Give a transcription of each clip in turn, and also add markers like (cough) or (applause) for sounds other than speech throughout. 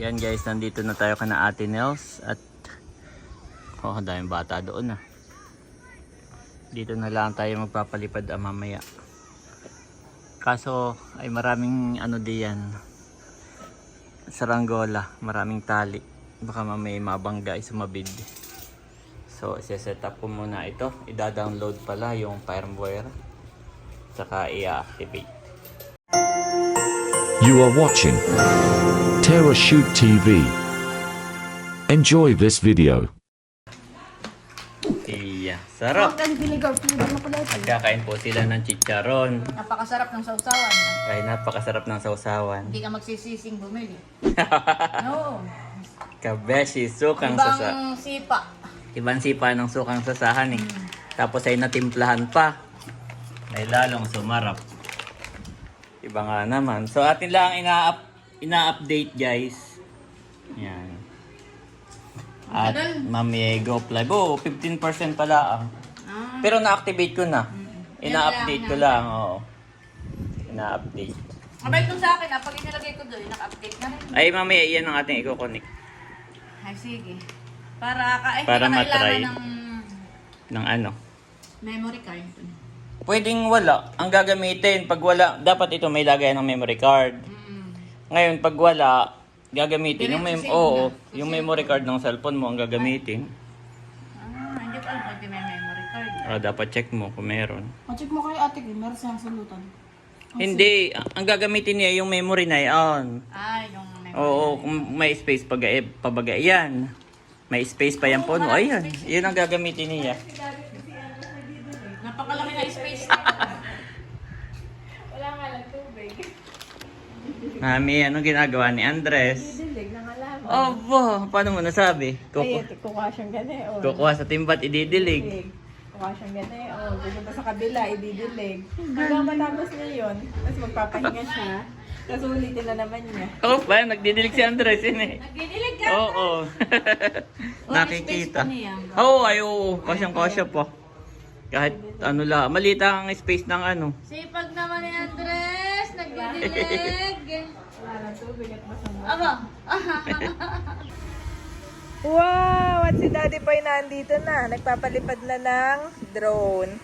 Yan guys, nandito na tayo kana Ate Nels at oh, daming bata doon ah. Dito na lang tayo magpapalipad ah, mamaya. Kaso ay maraming ano diyan. Saranggola, maraming tali. Baka mamaya mabangga ay sumabid. So, set up ko muna ito. Ida-download pala yung firmware. Saka i-activate. You are watching Terra Shoot TV. Enjoy this video. Iya, sarap. Huwag kang diligaw, piligan mo pala ito. Nagkakain po sila ng chicharon. Napakasarap ng sausawan. Ay, napakasarap ng sausawan. Hindi ka magsisising bumili. (laughs) No. Kabeshi, sukang sasa. Ibang sipa. Ibang sipa ng sukang sasahan eh. Tapos ay natimplahan pa. Ay lalong sumarap. Iba nga naman. So atin lang ina-up, ina-update guys. Yan. At Mamiego Play. Oh, 15% pala ah. Ah. Pero na-activate ko na. Ina-update ko lang, oo. Ina-update. Mabait nung sa akin, ah, pag inilagay ko doon, naka-update na rin. Ay, mamaya iyan ang ating i-connect Ay, sige. Para, ka, eh, Para matry. ng ng ano. memory card. Pwedeng wala. Ang gagamitin, pag wala, dapat ito may lagay ng memory card. Mm. Ngayon, pag wala, gagamitin yung, mem oo, na. yung memory card ng cellphone mo ang gagamitin. Ah, hindi ko alam pag may memory card. Ah, dapat check mo kung meron. O-check mo kay ate ko, meron siyang sulutan. Hindi, ang ang gagamitin niya yung memory na yan. Ah, yung memory Oo, kung may space pag pabaga yan. May space pa yan po. No? Ayan, yun ang gagamitin niya. Napakalaki na space. Mami, anong ginagawa ni Andres? Dilig ng alam. Opo, paano mo nasabi? Ay, Kuku ito, kukuha siyang gani. O, kukuha sa timbat, ididilig. dilig. Kukuha siyang gani. O, pupunta sa kabila, ididilig. Hanggang matapos niya yun, tapos magpapahinga siya. Tapos ulitin na naman niya. Oo pa, nagdidilig si Andres yun eh. Nagdidilig ka. Oo. (laughs) Nakikita. Oo, ay oo. Kasyang-kasya po. Kahit ano la, malita ang space ng ano. Sipag naman ni Andres, nagdidilig. (laughs) Aba. (laughs) Wow! At si Daddy Boy nandito na. Nagpapalipad na ng drone.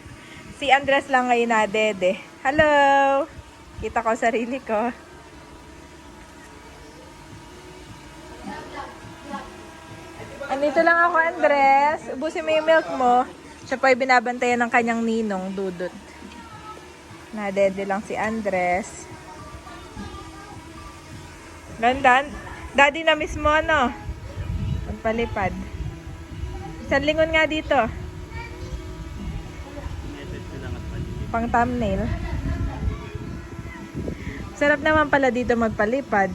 Si Andres lang ngayon na dede. Hello! Kita ko sarili ko. Andito lang ako, Andres. Ubusin mo yung milk mo. Siya po ay binabantayan ng kanyang ninong, Dudut. Nadede lang si Andres. Ganda. Daddy na mismo, ano? Magpalipad. Isang lingon nga dito. Pang thumbnail. Sarap naman pala dito magpalipad.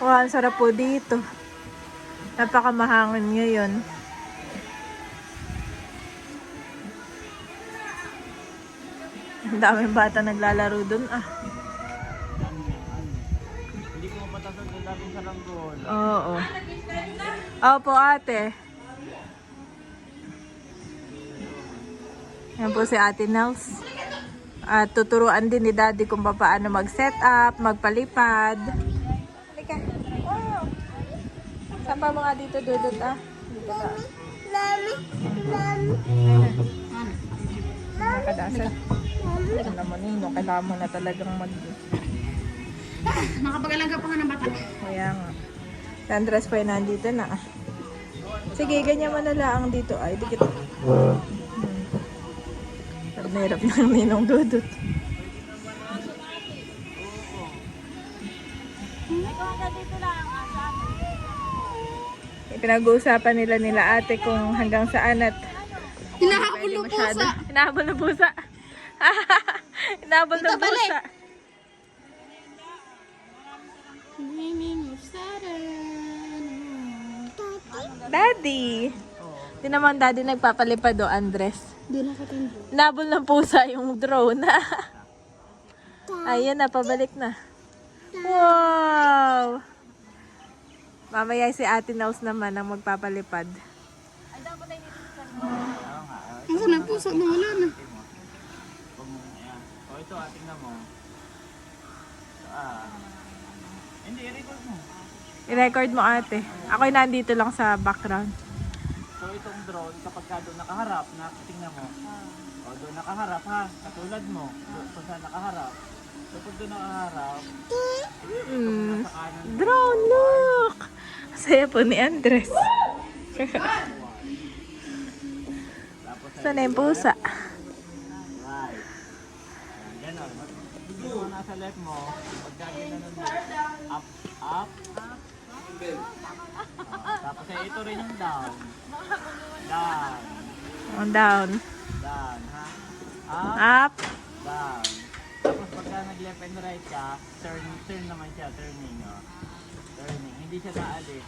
Wow, ang sarap po dito. Napakamahangin ngayon. Ang daming bata naglalaro dun ah. Hindi ko matasag na dami sa langgol. Oo. Opo, ate. Yan po si Ate Nels. At tuturuan din ni Daddy kung paano mag-set up, magpalipad. Halika. Wow. Saan pa mga dito, Dudut, ah? Dito ba? Nakadasal. Alam mo nino, kailangan mo na talagang mag... Nakapag-alaga pa nga ng bata. Kaya nga. Si Andres pa yung nandito na. ah. Sige, ganyan mo na lang dito. Ay, di kita. Hmm. Na hirap ng ninong dudot. Pinag-uusapan nila nila ate kung hanggang saan at Hinahabol ng pusa. Hinahabol ng pusa. (laughs) Hinahabol ng pusa. Daddy! Di naman daddy nagpapalipad o, Andres. Di na katin. Nabol ng pusa yung drone. (laughs) Ayun na, pabalik na. Wow! Mamaya si Ate Nels naman ang magpapalipad. Ang sanang pusa na wala na. O, ito ito ah, tingnan mo. Ah. Hindi, i-record mo. I-record mo ate. Ako'y nandito lang sa background. So itong drone, kapag ka doon nakaharap, na, tingnan mo. O doon nakaharap ha, katulad mo. Doon kung saan nakaharap. So pag doon nakaharap, Mm. sa kanan. Drone, look! Saya po ni Andres. Tapos ay Saan na yung pusa? Ganon. Mo nasa left mo, pagka ginanon mo, up, up. Tapos ay ito rin yung down. Down. On down. Down, ha? Up, Up. down. Tapos pagka nag-left and right ka, turn, turn naman siya, turning, oh. Turning. Hindi siya naalis.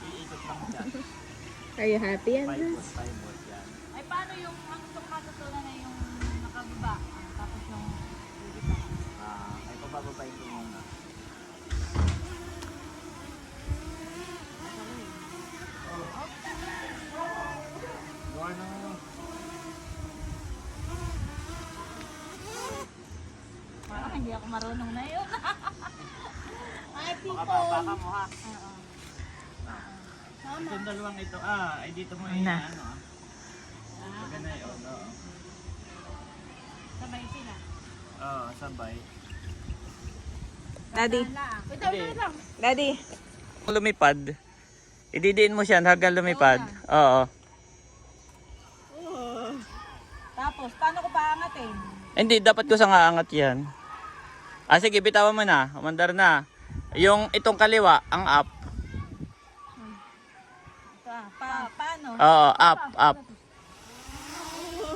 Iikot lang siya. (laughs) Are you happy, Pivot, pivot, yan. Ay, paano yung ang matutunan na yung nakababa? Tapos yung Ah, ay pabababain ko muna. Gawa na mo. Parang hindi ako marunong na yun. (laughs) Ay, Baka pa, baka mo ha. Itong dalawang ito, ah, ay dito mo Na. ina, ano ah. Pag ganun yun, oo. Sabay sila. Oo, sabay. Daddy. Wait, Hindi. wait lang. Daddy. Kung lumipad, ididiin mo siya hanggang lumipad. Oo. Tapos, paano ko paangatin? Hindi, dapat ko sa ngaangat yan. Ah, sige, bitawan mo na. Umandar na. Yung itong kaliwa, ang up. Ito ah, pa, paano? Oo, up, up.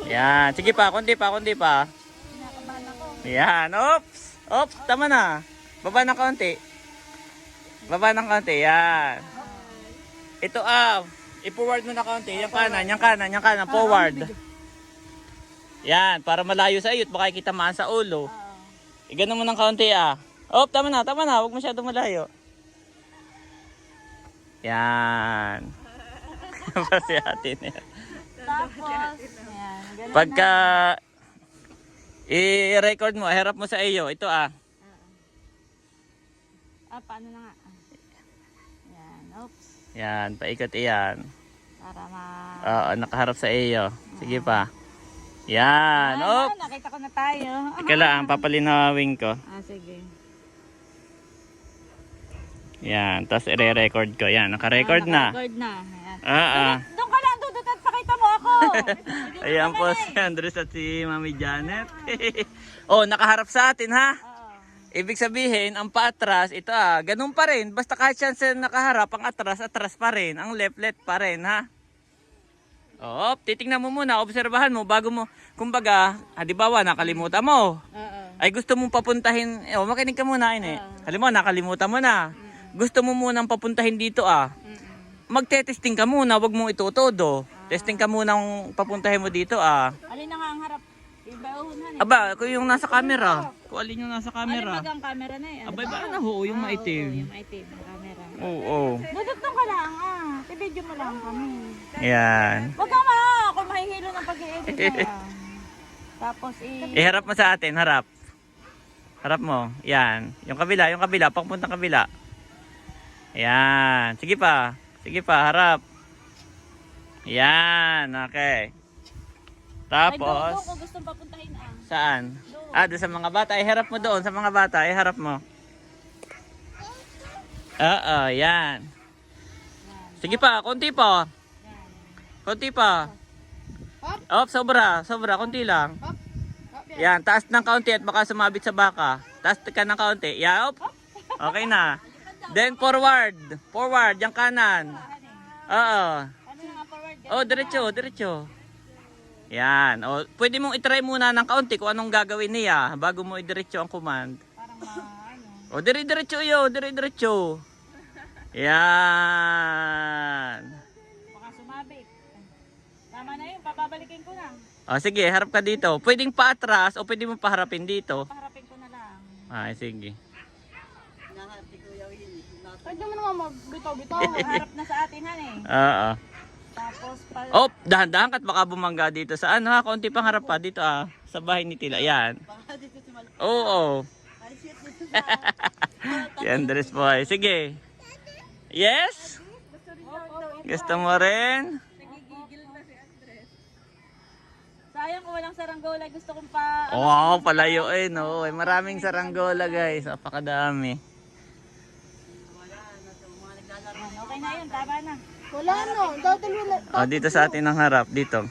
Yan. Sige pa, kundi pa, kundi pa. Kinakabahan ako. Yan. Oops! Oops, tama na. Baba ng konti. Baba ng konti. Yan. Ito up. I-forward mo na konti. Yung kanan, yung kanan, yung kanan. Forward. Yan, para malayo sa iyo at baka kita maan sa ulo. Igano mo ng kaunti ah. Oh, tama na, tama na. Huwag masyado malayo. Yan. Atin yan. Tapos, ganun Pagka i-record mo, harap mo sa iyo. Ito ah. Ah, paano na nga? Ah. Yan, oops. Yan, paikot iyan. Para ma... Oo, nakaharap sa iyo. Sige pa. Yan. Ay, Oh, nakita ko na tayo. Teka lang, papalinawin ko. Ah, sige. Yan, tapos i-record ko. Yan, naka-record Ah, na. Naka-record na. Ah, ah. Doon ka lang, dudot at pakita mo ako. (laughs) Ayan po si Andres at si Mami Janet. (laughs) oh, nakaharap sa atin ha. Ibig sabihin, ang paatras, ito ah, ganun pa rin. Basta kahit siya sa nakaharap, ang atras, atras pa rin. Ang left, left pa rin ha. Oo, titingnan mo muna, obserbahan mo bago mo, kumbaga, halimbawa, nakalimutan mo. Oo. Ay gusto mong papuntahin, eh, oh, makinig ka muna ini. Halimbawa, nakalimutan mo na. Gusto mo munang papuntahin dito ah. Magte-testing ka muna, wag mong itutodo. Testing ka muna ang papuntahin mo dito ah. Alin na nga ang harap? Ibauhan eh. Aba, kung yung nasa camera. Kung alin yung nasa Alin camera. pag ang camera na eh. Abay, ba na ho, yung Oo, maitim. yung maitim, ang camera. Oo, oo. Dudot ka lang ah. I-video mo lang kami. Yan. Huwag ka ma, ako mahihilo ng pag-i-edit na yan. Tapos i... Iharap mo sa atin, harap. Harap mo. Yan. Yung kabila, yung kabila, papuntang kabila. Yan. Sige pa. Sige pa, harap. Yan, okay. Ay, doon, doon Tapos, kung gustong papuntahin ah. saan? Ah, doon sa mga bata. Iharap mo doon sa mga bata. Iharap mo. Oo, yan. Sige pa, konti pa. Konti pa. Op, sobra, sobra, konti lang. Yan, taas ng kaunti at baka sumabit sa baka. Taas ka ng kaunti. Yeah, op. Okay na. Then forward. Forward, yung kanan. Oo. Oh, diretso, diretso. Yan. O, pwede mong itry muna ng kaunti kung anong gagawin niya bago mo idiretso ang command. Parang. O, dire-diretso yo, dire-diretso. Yan. Baka sumabit. Tama na yun, papabalikin ko lang. O, sige, harap ka dito. Pwedeng paatras o pwede mong paharapin dito. Paharapin ko na lang. Ay, sige. Pwede mo naman magbitaw-bitaw. (laughs) Harap na sa atin han eh. Oo. Tapos pa... Oh, dahan-dahan ka't baka bumangga dito sa ano ha, konti pang harap pa dito ah, sa bahay ni Tila. Yan. Oo. Ay, shit, dito sa... Si Andres po ay. Sige. Yes? Gusto mo rin? Sayang kung walang saranggola. Gusto kong pa... Wow, palayo eh, no? Maraming saranggola, guys. Napakadami. Okay na yun, tama na. Wala no. Dahil wala. Oh, dito sa atin ang harap, dito.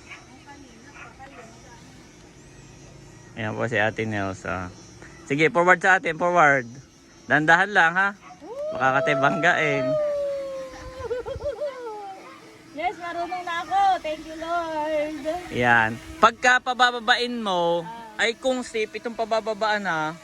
Ayan po si Ate Nelsa. Sige, forward sa atin, forward. Dandahan lang, ha? Baka katibanggain. (laughs) Yes, marunong na ako. Thank you, Lord. Yan. Pagka pabababain mo, ay kung safe itong pabababaan na,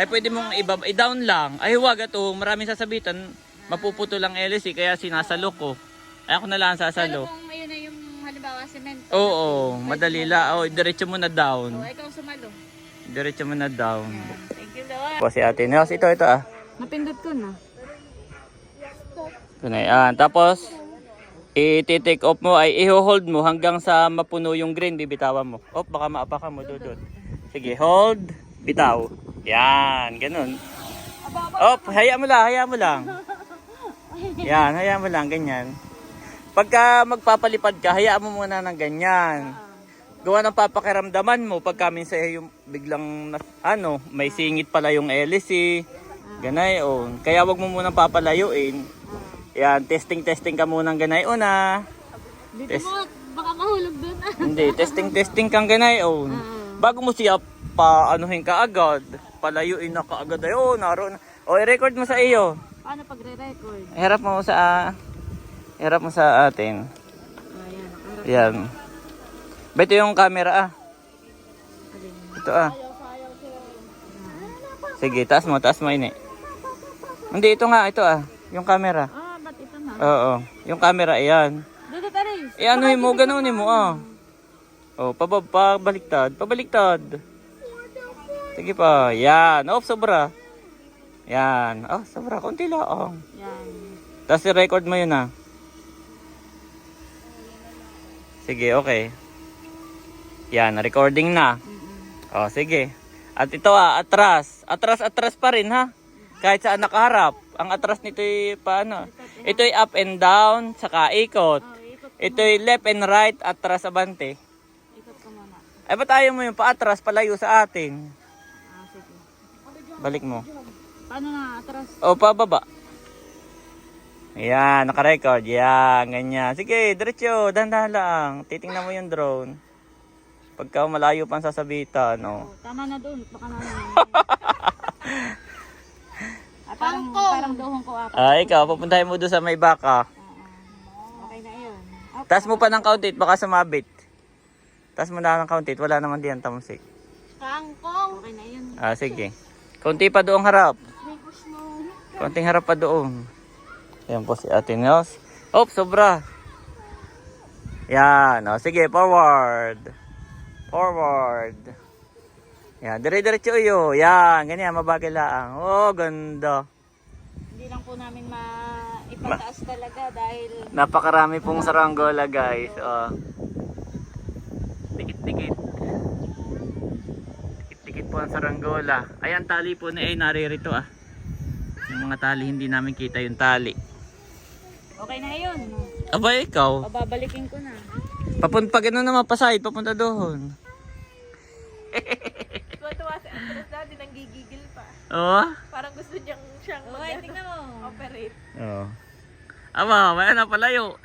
ay pwede mong ibaba, i-down lang. Ay huwag ito, maraming sasabitan, mapuputo lang LC, kaya sinasalo ko. Ay ako na lang ang sasalo. kung yun na yung halimbawa cement, Oo, madali lang. Oh, diretso mo na down. ikaw sumalo. Diretso mo na down. Thank you, Lord. Po si Ate Nels, ito, ito ah. Napindot ko na. Ito na yan. Tapos, i-take off mo ay i-hold mo hanggang sa mapuno yung green, bibitawan mo. Op, baka maapakan mo, dudod. Sige, hold, bitaw. Yan, ganun. Op, hayaan mo lang, hayaan mo lang. (laughs) Yan, hayaan mo lang, ganyan. Pagka magpapalipad ka, hayaan mo muna ng ganyan. Gawa ng papakiramdaman mo pagka minsan yung biglang ano, may singit pala yung LC. Ganay on. Kaya wag mo munang papalayuin. Yan, testing testing ka munang ganay una. Test, Baka mahulog doon. (laughs) hindi, testing testing kang ganay on. Bago mo siya pa anuhin ka agad, palayuin na ka agad ay oh, naroon. O i-record mo sa iyo. Paano pagre-record? Harap mo sa harap mo sa atin. Ayan. Yan. Ba ito yung camera ah. Ito ah. Sige, taas mo, taas mo ini. Hindi, ito nga, ito ah. Yung camera. Ah, ba't ito na? Oo, yung camera, ayan. Dito, Taris. Eh, anuhin mo, ganunin mo ah. Oh, pabab, pabaliktad, pabaliktad. Sige pa, yan. Oh, sobra. Yan. Oh, sobra, konti lang. Yan. Tapos i-record mo yun ah. Sige, okay. Yan, recording na. Oh, sige. At ito ah, atras. Atras, atras pa rin ha. Kahit saan nakaharap. Ang atras nito ay paano? Ito ay up and down, saka ikot. Ito ay left and right, atras abante. Ikot ko muna. Ay, ba't ayaw mo yung paatras, palayo sa atin? Ah. Balik mo. Paano na atras? O, pababa. Ayan, naka-record. Yan, ganyan. Sige, diretso, dahan-dahan lang. Titingnan mo yung drone. Pagka malayo pang sasabitan, no. Oh, tama na doon. Baka na lang. (laughs) ah, parang, parang dohong ko ako. Ah, ikaw, papuntahin mo doon sa may baka. Okay na yun. Ah, Taas mo pa ng countit, baka sumabit. Taas mo na ng countit, wala naman diyan tamsik. Kangkong. Okay na yun. Ah, sige. Kunti pa doong harap. Konting harap pa doon. Ayan po si Ate Nels. Oh, sobra. Yan. O, sige, forward. Forward. Yan, dire-diretso iyo. Yan, ganyan, mabagal lang. Oh, ganda. Hindi lang po namin maipataas talaga dahil Napakarami pong saranggola, guys. Oh. Dikit-dikit. Dikit-dikit po ang saranggola. Ayan, tali po na eh, naririto ah. Yung mga tali, hindi namin kita yung tali. okay na yun. Aba, ikaw. O babalikin ko na. Papunta pag ano naman pasahid, papunta doon. Tuwa-tuwa si Andres dati nang gigigil pa. Oo. Parang gusto niyang siyang Okay, tingnan mo. mag-operate. Oo. Aba, may ano palayo. (laughs)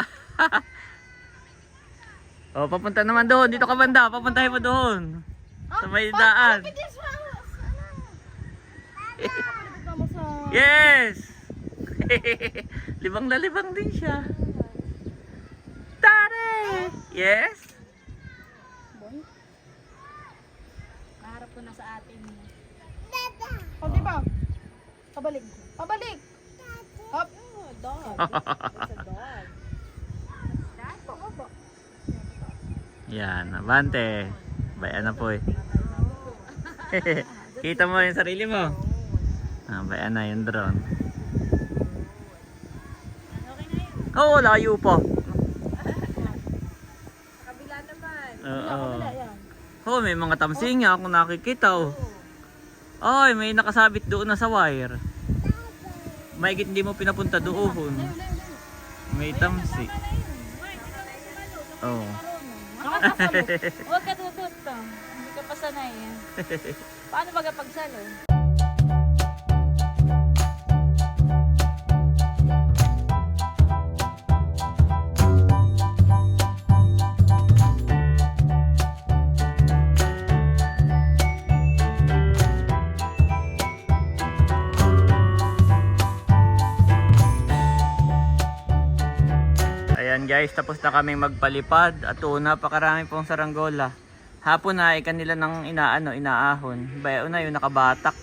oh, papunta naman doon. Dito ka banda, papuntahin mo doon. Sa may daan. (laughs) yes! (laughs) libang na libang din siya. Tare! Yes? Kaharap ko na sa atin. O, di ba? Pabalik. Pabalik. Hop. (laughs) Dog. Yan, abante. Bayan na po eh. (laughs) Kita mo yung sarili mo. Ah, bayan na yung drone. Oo, oh, layo pa. Kabila naman. Oo. Oh, may mga tamsinga ako nakikita oh. Ay, may nakasabit doon na sa wire. Maigit hindi mo pinapunta doon. May tamsi. Oh. Huwag ka tututo. Hindi ka pa sanay. eh. (laughs) Paano ba kapag Ayan guys, tapos na kaming magpalipad at oo, napakarami pong saranggola. Hapon na ay kanila nang inaano, inaahon. Bayo na yung nakabatak.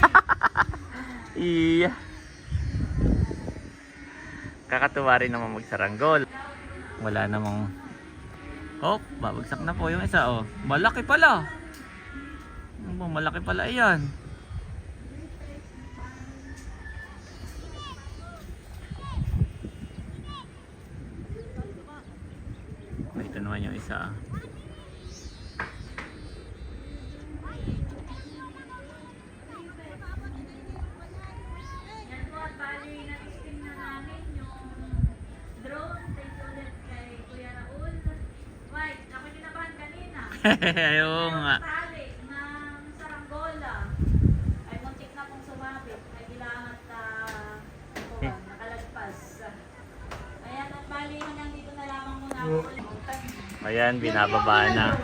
(laughs) iya. Kakatuwa rin naman magsaranggol. Wala namang... Oh, babagsak na po yung isa oh. Malaki pala. Ano malaki pala yan. Ito naman yung isa. Yan (laughs) po at bali na-testing na namin yung drone. Thank you ulit kay Kuya Raul. White, ako kinabahan kanina. Ayun nga. Tali ng saranggola. Ay muntik na pong sumabit. Ay kailangan na uh, nakalagpas. Ayan at bali hanggang dito na lamang muna ako ulit. Ayan, binababa na.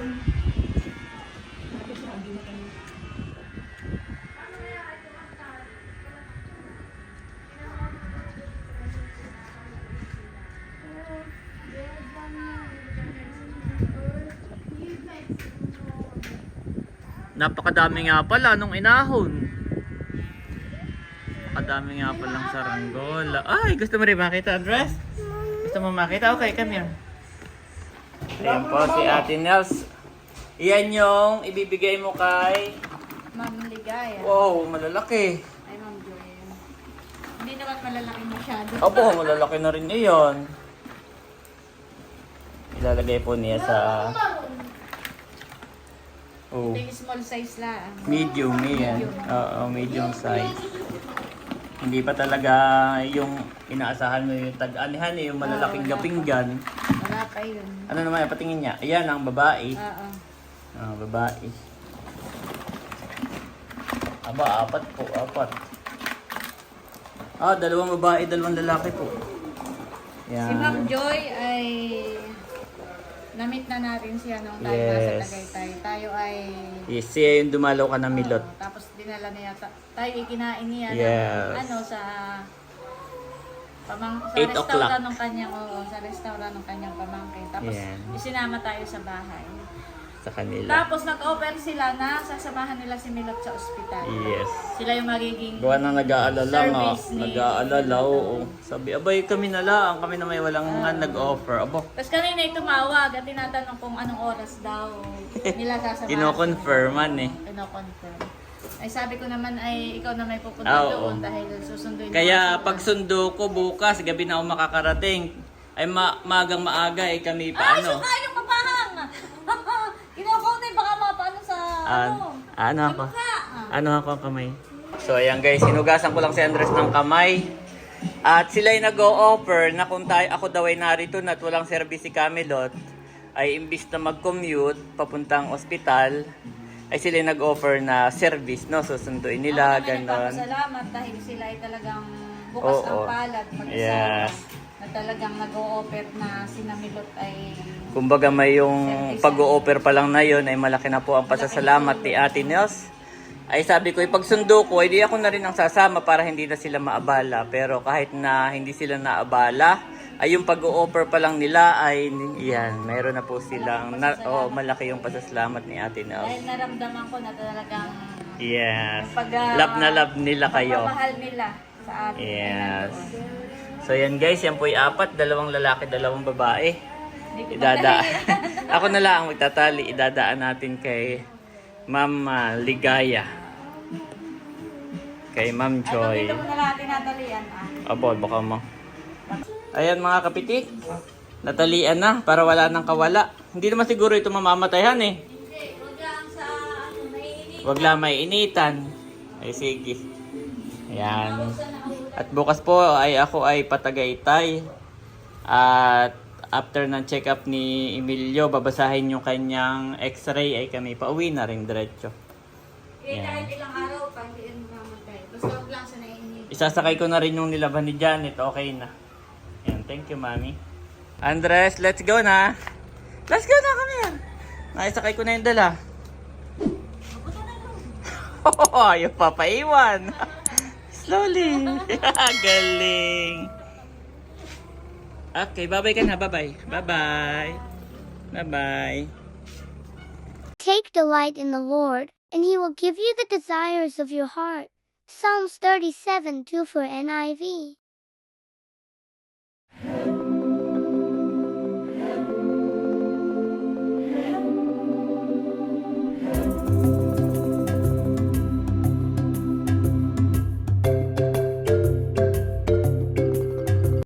Napakadami nga pala nung inahon. Napakadami nga palang saranggola. Ay, gusto mo rin makita, Andres? Gusto mo makita? Okay, come here. Ayan po si Ate Nels. Iyan yung ibibigay mo kay... Ma'am Ligaya. Wow, malalaki. Ay, Ma'am Joy. Hindi naman malalaki masyado. Opo, malalaki na rin iyon. Ilalagay po niya sa... Oh, Ito yung small size lang. medium yan. Oo, medium size. Hindi pa talaga yung inaasahan mo yung tag-anihan eh, yung malalaking gapinggan. Wala pa yun. Ano naman, patingin niya. Ayan, ang babae. Oo. Ah, babae. Aba, apat po, apat. Ah, dalawang babae, dalawang lalaki po. Yan. Si Ma'am Joy ay na-meet na natin siya nung tayo nasa Yes. Tagaytay. Tayo ay Yes, siya yung dumalaw ka ng milot. Oo, tapos dinala niya ta- tayo ikinain niya Yes. ng ano sa pamang sa Eight o'clock. restaurant ng kanyang oo, sa restaurant ng kanyang pamangkin. Tapos Yan. isinama tayo sa bahay. sa kanila. Tapos nag-offer sila na sasamahan nila si Milot sa ospital. Yes. Sila yung magiging Gawa na nag-aalala nga. Service ni- Nag-aalala, oo. Sabi, abay kami na lang. Kami na may walang nga nag-offer. Abo, Tapos kanina ay tumawag at tinatanong kung anong oras daw (laughs) nila sasamahan. kino-confirman eh. Kino-confirm. Ay sabi ko naman ay ikaw na may pupunta Ah, oo. doon dahil susunduin Kaya sila. pag sundo ko bukas, gabi na ako makakarating. Ay ma magang maaga eh kami Ay, (laughs) paano? suka yung papahang! Kinakaw na baka mapaano sa ano? Ah, ano ako? Mukha. Ano ako ang kamay? So ayan guys, sinugasan ko lang si Andres ng kamay. At sila ay nag-o-offer na kung tayo, ako daw ay narito na at walang service si Camelot, ay imbis na mag-commute papuntang ospital, ay sila ay nag-offer na service, no? Susunduin nila, Ako naman ganon. nagpapasalamat dahil sila ay talagang bukas Oo. ang palad mag-asawa. Yes. Na talagang nag-o-offer na sinamilot ay Kumbaga may yung pag-o-offer pa lang na yun, ay malaki na po ang pasasalamat ni Ate Nels. Ay sabi ko, ipagsundo ko, ay di ako na rin ang sasama para hindi na sila maabala. Pero kahit na hindi sila naabala, ay yung pag-o-offer pa lang nila ay yan, mayroon na po silang na, oh, malaki yung pasasalamat ni Ate Nels. dahil naramdaman ko na talagang Yes. pag ah, Love na love nila kayo. pagmamahal nila sa atin. Yes. So yan guys, yan po yung apat, dalawang lalaki, dalawang babae. Magdali. (laughs) Ako na lang ang magtatali. Idadaan natin kay Ma'am ah, Ligaya. Kay Ma'am Ay, Joy. dito mo na natin natalian ah. Abo, baka mo. Ayan mga kapitik. Natalian na para wala nang kawala. Hindi naman siguro ito mamamatayan eh. Hindi, huwag lang may initan. Ay, sige. Ayan. At bukas po ay ako ay patagaytay. At after ng check-up ni Emilio, babasahin yung kanyang x-ray ay kami pauwi na rin diretso. Eh, Yan. kahit ilang araw pa, hindi mamatay. Basta huwag lang sa naiinit. Isasakay ko na rin yung nilaban ni Janet. Okay na. Thank you, Mami. Andres, let's go na. Let's go na, come here. Naisakay ko na yung dala. Oh, (laughs) ayaw papaiwan. (laughs) Slowly. (laughs) Galing. Okay, bye-bye ka na. Bye-bye. Bye-bye. Bye-bye. Take delight in the Lord, and he will give you the desires of your heart. Psalms 37 2 for NIV.